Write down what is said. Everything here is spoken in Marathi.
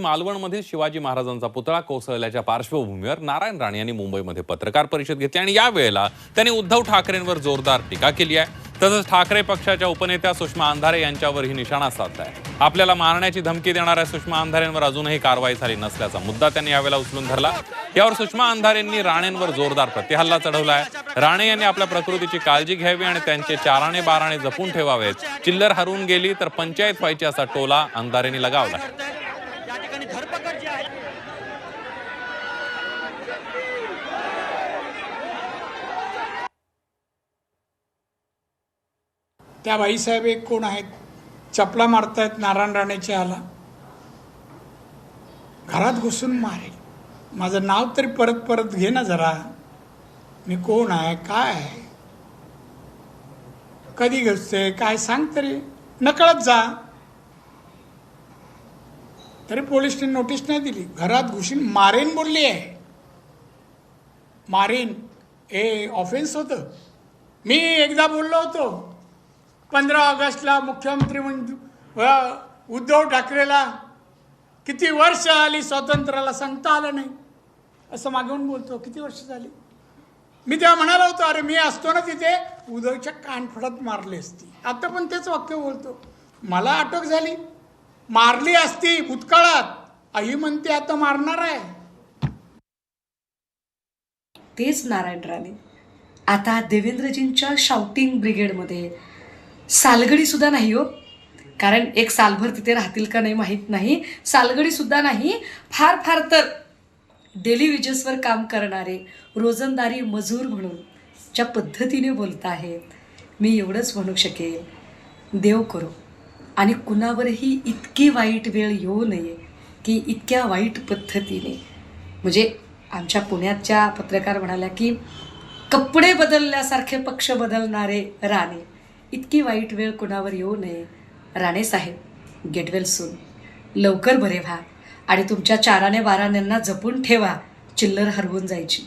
मालवणमधील शिवाजी महाराजांचा पुतळा कोसळल्याच्या पार्श्वभूमीवर नारायण राणे यांनी मुंबईमध्ये पत्रकार परिषद घेतली आणि यावेळेला त्यांनी उद्धव ठाकरेंवर जोरदार टीका केली आहे. तसंच ठाकरे पक्षाच्या उपनेत्या सुषमा अंधारे यांच्यावरही निशाणा साधलाय आपल्याला मारण्याची धमकी देणाऱ्या सुषमा अंधारेंवर अजूनही कारवाई झाली नसल्याचा मुद्दा त्यांनी यावेळेला उचलून धरला. यावर सुषमा अंधारेंनी राणेंवर जोरदार प्रतिहल्ला चढवलाय. राणे यांनी आपल्या प्रकृतीची काळजी घ्यावी आणि त्यांचे चाराणे बाराणे जपून ठेवावेत. चिल्लर हरवून गेली तर पंचायत व्हायची असा टोला अंधारेंनी लगावला. आणि धरपकड जी आहे. त्या बाईसाहेब एक कोण आहेत? चपला मारतायत नारायण राणेच्या आला घरात घुसून मारेल माझं नाव तरी परत परत घे ना जरा. मी कोण आहे? काय आहे? कधी घुसते? काय सांग तरी. नकळत जा. तरी पोलिसने नोटीस नाही दिली. घरात घुसून मारेन बोलली आहे. मारेन. हे ऑफेन्स होतं. मी एकदा बोललो होतो. पंधरा ऑगस्टला मुख्यमंत्री म्हणजे उद्धव ठाकरेला किती वर्ष आली स्वातंत्र्याला सांगता आलं नाही. असं मागवून बोलतो. किती वर्ष झाली? मी तेव्हा म्हणालो होतो अरे मी असतो ना तिथे. उद्धवच्या कानफडत मारली असती. आता पण तेच वाक्य बोलतो. मला अटक झाली. मारली असती भूतकाळात. आई म्हणते आता मारणार आहे. तेच नारायण राणे. आता देवेंद्रजींच्या शाउटिंग ब्रिगेडमध्ये सालगडी सुद्धा नाही हो. कारण एक सालभर तिथे राहतील का नाही माहीत नाही. सालगडी सुद्धा नाही. फार फार तर डेली विजेसवर काम करणारे रोजंदारी मजूर म्हणून ज्या पद्धतीने बोलत आहेत मी एवढंच म्हणू शकेल. देव करो. आणि कुणावरही इतकी वाईट वेळ येऊ नये की इतक्या वाईट पद्धतीने. म्हणजे आमच्या पुण्याच्या पत्रकार म्हणाल्या की कपडे बदलल्यासारखे पक्ष बदलणारे राणे. इतकी वाईट वेळ कुणावर येऊ नये. राणे साहेब गेट वेल सून लवकर बरे व्हा आणि तुमच्या चाराने बाराण्यांना जपून ठेवा. चिल्लर हरवून जायची.